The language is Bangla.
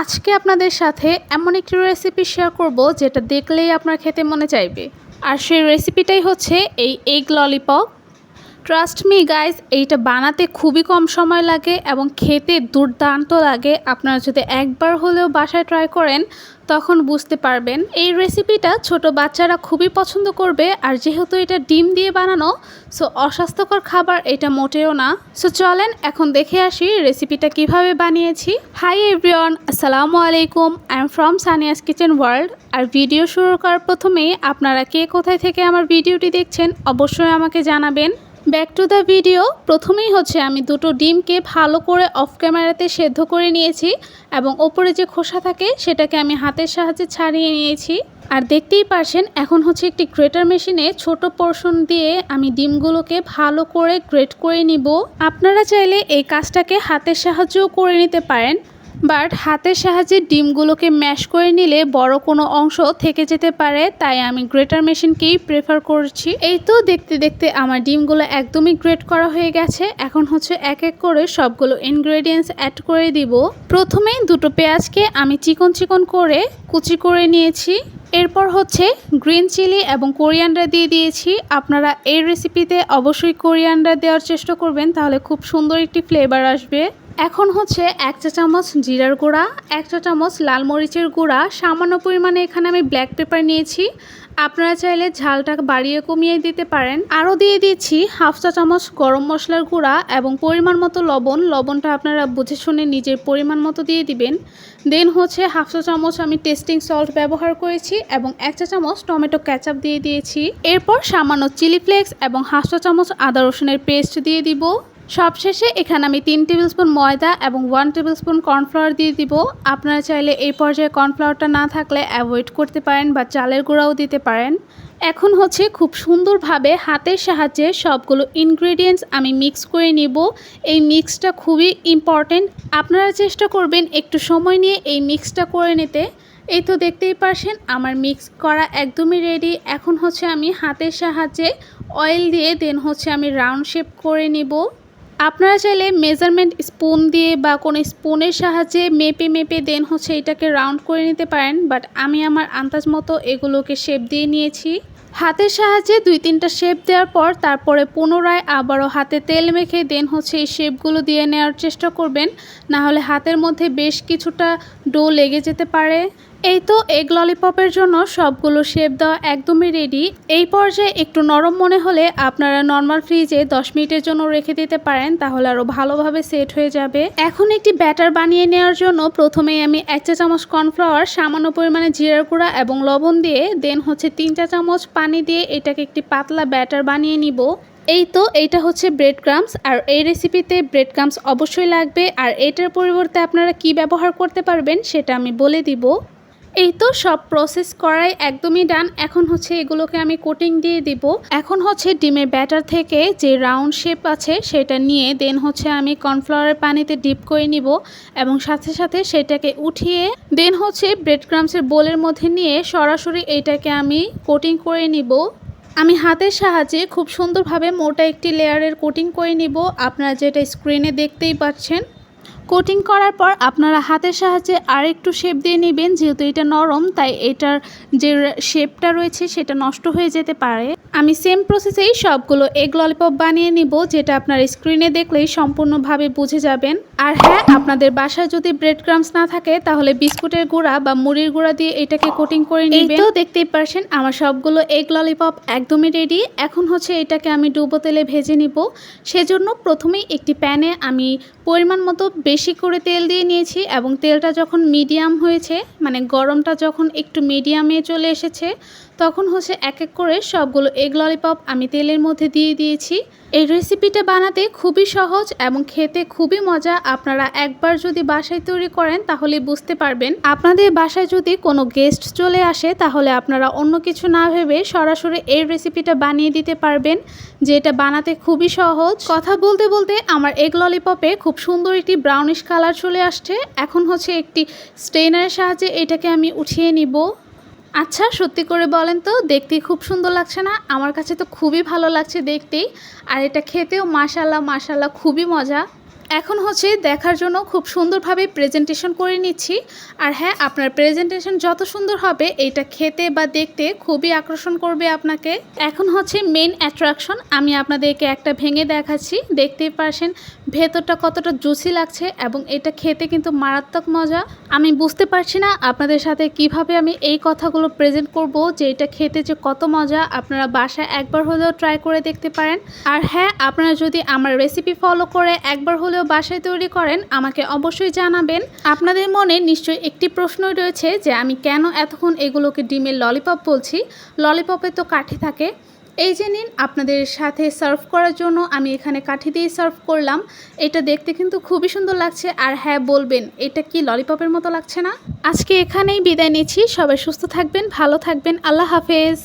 আজকে আপনাদের সাথে এমন একটি রেসিপি শেয়ার করব যেটা দেখলেই আপনার খেতে মনে চাইবে। আর সেই রেসিপিটাই হচ্ছে এই egg lollipop trust me guys এইটা বানাতে খুবই কম সময় লাগে এবং খেতে দুর্দান্ত লাগে। আপনারা যদি একবার হলেও বাসায় ট্রাই করেন, তখন বুঝতে পারবেন। এই রেসিপিটা ছোট বাচ্চারা খুবই পছন্দ করবে, আর যেহেতু এটা ডিম দিয়ে বানানো সো অস্বাস্থ্যকর খাবার এটা মোটেও না। সো চলেন, এখন দেখে আসি রেসিপিটা কীভাবে বানিয়েছি। হাই এভরিওয়ান আসসালামু আলাইকুম। I am from Sania's kitchen world R video শুরু করার প্রথমেই আপনারা কে কোথায় থেকে আমার ভিডিওটি দেখছেন, অবশ্যই আমাকে জানাবেন। ব্যাক টু দ্য ভিডিও প্রথমেই হচ্ছে আমি দুটো ডিমকে ভালো করে অফ ক্যামেরাতে সেদ্ধ করে নিয়েছি এবং ওপরে যে খোসা থাকে সেটাকে আমি হাতের সাহায্যে ছাড়িয়ে নিয়েছি। আর দেখতেই পারছেন, এখন হচ্ছে একটি গ্রেটার মেশিনে ছোট পোর্শন দিয়ে আমি ডিমগুলোকে ভালো করে গ্রেট করে নিব। আপনারা চাইলে এই কাজটাকে হাতের সাহায্যেও করে নিতে পারেন। বাট হাতের সাহায্যে ডিমগুলোকে ম্যাশ করে নিলে বড় কোনো অংশ থেকে যেতে পারে, তাই আমি গ্রেটার মেশিনকেই প্রেফার করছি। এই তো দেখতে দেখতে আমার ডিমগুলো একদমই গ্রেট করা হয়ে গেছে। এখন হচ্ছে এক এক করে সবগুলো ইনগ্রেডিয়েন্টস অ্যাড করে দিব। প্রথমেই দুটো পেঁয়াজকে আমি চিকন চিকন করে কুচি করে নিয়েছি। এরপর হচ্ছে গ্রিন চিলি এবং কোরিয়ান্ডার দিয়ে দিয়েছি। আপনারা এই রেসিপিতে অবশ্যই কোরিয়ান্ডার দেওয়ার চেষ্টা করবেন, তাহলে খুব সুন্দর একটি ফ্লেভার আসবে। এখন হচ্ছে এক চা চামচ জিরার গুঁড়া, এক চা চামচ লাল মরিচের গুঁড়া। সামান্য পরিমাণে এখানে আমি ব্ল্যাক পেপার নিয়েছি। আপনারা চাইলে ঝালটা বাড়িয়ে কমিয়ে দিতে পারেন। আরও দিয়ে দিচ্ছি হাফ চা চামচ গরম মশলার গুঁড়া এবং পরিমাণ মতো লবণ। লবণটা আপনারা বুঝে শুনে নিজের পরিমাণ মতো দিয়ে দিবেন। দেন হচ্ছে হাফ চা চামচ আমি টেস্টিং সল্ট ব্যবহার করেছি এবং এক চা চামচ টমেটো ক্যাচাপ দিয়ে দিয়েছি। এরপর সামান্য চিলি ফ্লেক্স এবং হাফ চা চামচ আদা রসুনের পেস্ট দিয়ে দিব। সবশেষে এখানে আমি তিন টেবিল স্পুন ময়দা এবং ওয়ান টেবিল স্পুন কর্নফ্লাওয়ার দিয়ে দিব। আপনারা চাইলে এই পর্যায়ে কর্নফ্লাওয়ারটা না থাকলে অ্যাভয়েড করতে পারেন বা চালের গুঁড়াও দিতে পারেন। এখন হচ্ছে খুব সুন্দরভাবে হাতের সাহায্যে সবগুলো ইনগ্রেডিয়েন্টস আমি মিক্স করে নিব। এই মিক্সটা খুবই ইম্পর্টেন্ট আপনারা চেষ্টা করবেন একটু সময় নিয়ে এই মিক্সটা করে নিতে। এই তো দেখতেই পারছেন, আমার মিক্স করা একদমই রেডি এখন হচ্ছে আমি হাতের সাহায্যে অয়েল দিয়ে দেন হচ্ছে আমি রাউন্ড শেপ করে নিব। আপনারা চাইলে মেজারমেন্ট স্পুন দিয়ে বা কোনো স্পুনের সাহায্যে মেপে মেপে দেন হচ্ছে এটাকে রাউন্ড করে নিতে পারেন বাট আমি আমার আন্দাজ মতো এগুলোকে শেপ দিয়ে নিয়েছি। হাতের সাহায্যে দুই তিনটা শেপ দেওয়ার পর তারপরে পুনরায় আবারও হাতে তেল মেখে দেন হচ্ছে এই শেপগুলো দিয়ে নেওয়ার চেষ্টা করবেন। না হলে হাতের মধ্যে বেশ কিছুটা ডো লেগে যেতে পারে। এই তো এগ ললিপপের জন্য সবগুলো শেপ দেওয়া একদমই রেডি এই পর্যায়ে একটু নরম মনে হলে আপনারা নর্মাল ফ্রিজে দশ মিনিটের জন্য রেখে দিতে পারেন, তাহলে আরও ভালোভাবে সেট হয়ে যাবে। এখন একটি ব্যাটার বানিয়ে নেওয়ার জন্য প্রথমেই আমি এক চা চামচ কর্নফ্লাওয়ার সামান্য পরিমাণে জিরার গুঁড়া এবং লবণ দিয়ে দেন হচ্ছে তিন চা চামচ পানি দিয়ে এটাকে একটি পাতলা ব্যাটার বানিয়ে নিব। এই তো এইটা হচ্ছে ব্রেড ক্রামস আর এই রেসিপিতে ব্রেড ক্রামস অবশ্যই লাগবে। আর এটার পরিবর্তে আপনারা কি ব্যবহার করতে পারবেন সেটা আমি বলে দিব। এই তো সব প্রসেস করাই একদমই ডান এখন হচ্ছে এগুলোকে আমি কোটিং দিয়ে দিব। এখন হচ্ছে ডিমের ব্যাটার থেকে যে রাউন্ড শেপ আছে সেটা নিয়ে দেন হচ্ছে আমি কর্নফ্লাওয়ারের পানিতে ডিপ করে নিব এবং সাথে সাথে সেটাকে উঠিয়ে দেন হচ্ছে ব্রেড ক্রামসের বোলের মধ্যে নিয়ে সরাসরি এইটাকে আমি কোটিং করে নিব। আমি হাতের সাহায্যে খুব সুন্দরভাবে মোটা একটি লেয়ারের কোটিং করে নিব। আপনারা যেটা স্ক্রিনে দেখতেই পাচ্ছেন। কোটিং করার পর আপনারা হাতের সাহায্যে আর একটু শেপ দিয়ে নেবেন। যেহেতু এটা নরম তাই এটার যে শেপটা রয়েছে সেটা নষ্ট হয়ে যেতে পারে। আমি সেম প্রসেসেই সবগুলো এগ ললিপপ বানিয়ে নিব যেটা আপনার স্ক্রিনে দেখলেই সম্পূর্ণভাবে বুঝে যাবেন। আর হ্যাঁ আপনাদের বাসায় যদি ব্রেড ক্রামস না থাকে তাহলে বিস্কুটের গুঁড়া বা মুড়ির গুঁড়া দিয়ে এটাকে কোটিং করে নেবেন। তো দেখতেই পারছেন আমার সবগুলো এগ ললিপপ একদমই রেডি এখন হচ্ছে এটাকে আমি ডুবো তেলে ভেজে নিব। সেজন্য প্রথমেই একটি প্যানে আমি পরিমাণ মতো বেশি করে তেল দিয়ে নিয়েছি এবং তেলটা যখন মিডিয়াম হয়েছে মানে গরমটা যখন একটু মিডিয়ামে চলে এসেছে তখন হচ্ছে এক এক করে সবগুলো এগ ললিপপ আমি তেলের মধ্যে দিয়ে দিয়েছি। এই রেসিপিটা বানাতে খুবই সহজ এবং খেতে খুবই মজা। আপনারা একবার যদি বাসায় তৈরি করেন তাহলে বুঝতে পারবেন। আপনাদের বাসায় যদি কোনো গেস্ট চলে আসে তাহলে আপনারা অন্য কিছু না ভেবে সরাসরি এই রেসিপিটা বানিয়ে দিতে পারবেন যে এটা বানাতে খুবই সহজ। কথা বলতে বলতে আমার এগ ললিপপে খুব সুন্দর একটি ব্রাউনিশ কালার চলে আসছে। এখন হচ্ছে একটি স্টেনারের সাহায্যে এটাকে আমি উঠিয়ে নিব। আচ্ছা সত্যি করে বলেন তো, দেখতে খুব সুন্দর লাগছে না? আমার কাছে তো খুবই ভালো লাগছে দেখতেই। আর এটা খেতেও মাশাল্লাহ মাশাল্লাহ খুবই মজা। এখন হচ্ছে দেখার জন্য খুব সুন্দরভাবে প্রেজেন্টেশন করে নিচ্ছি। আর হ্যাঁ আপনার প্রেজেন্টেশন যত সুন্দর হবে, এটা খেতে বা দেখতে খুবই আকর্ষণ করবে আপনাকে। এখন হচ্ছে মেন অ্যাট্রাকশন আমি আপনাদেরকে একটা ভেঙে দেখাচ্ছি। দেখতেই পারছেন ভেতরটা কতটা জুসি লাগছে এবং এটা খেতে কিন্তু মারাত্মক মজা। আমি বুঝতে পারছি না আপনাদের সাথে কীভাবে আমি এই কথাগুলো প্রেজেন্ট করব যে এটা খেতে যে কত মজা। আপনারা বাসায় একবার হলেও ট্রাই করে দেখতে পারেন। আর হ্যাঁ আপনারা যদি আমার রেসিপি ফলো করে একবার হলেও বাসায় তৈরি করেন, আমাকে অবশ্যই জানাবেন। আপনাদের মনে নিশ্চয়ই একটি প্রশ্নই রয়েছে যে আমি কেন এতক্ষণ এগুলোকে ডিমের ললিপপ বলছি? ললিপপে তো কাঠি থাকে। এই যে নিন, আপনাদের সাথে সার্ভ করার জন্য আমি এখানে কাঠি দিয়ে সার্ভ করলাম। এটা দেখতে কিন্তু খুবই সুন্দর লাগছে আর হ্যাঁ বলবেন, এটা কি ললিপপের মতো লাগছে না? আজকে এখানেই বিদায় নিচ্ছি, সবাই সুস্থ থাকবেন, ভালো থাকবেন, আল্লাহ হাফেজ।